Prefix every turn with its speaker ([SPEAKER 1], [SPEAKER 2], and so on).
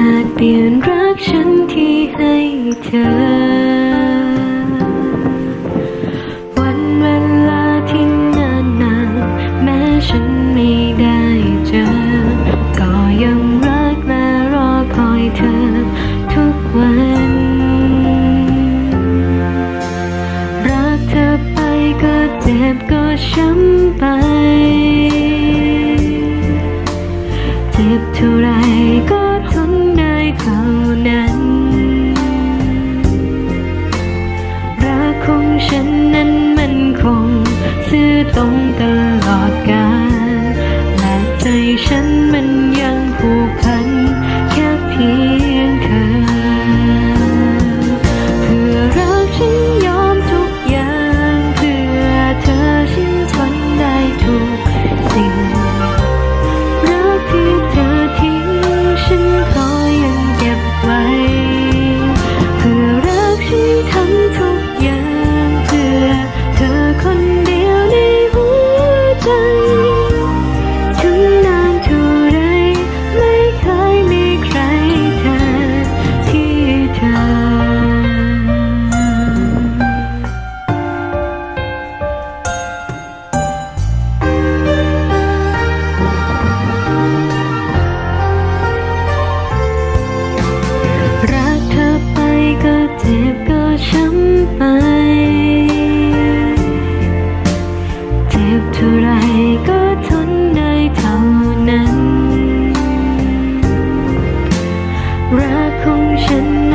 [SPEAKER 1] อาจเปลี่ยนรักฉันที่ให้เธอ วันเวลาที่นานนานแม้ฉันไม่ได้เจอ ก็ยังรักและรอคอยเธอทุกวัน รักเธอไปก็เจ็บก็ช้ำไปเจ็บเท่าไรก็ ตรงกัน 空人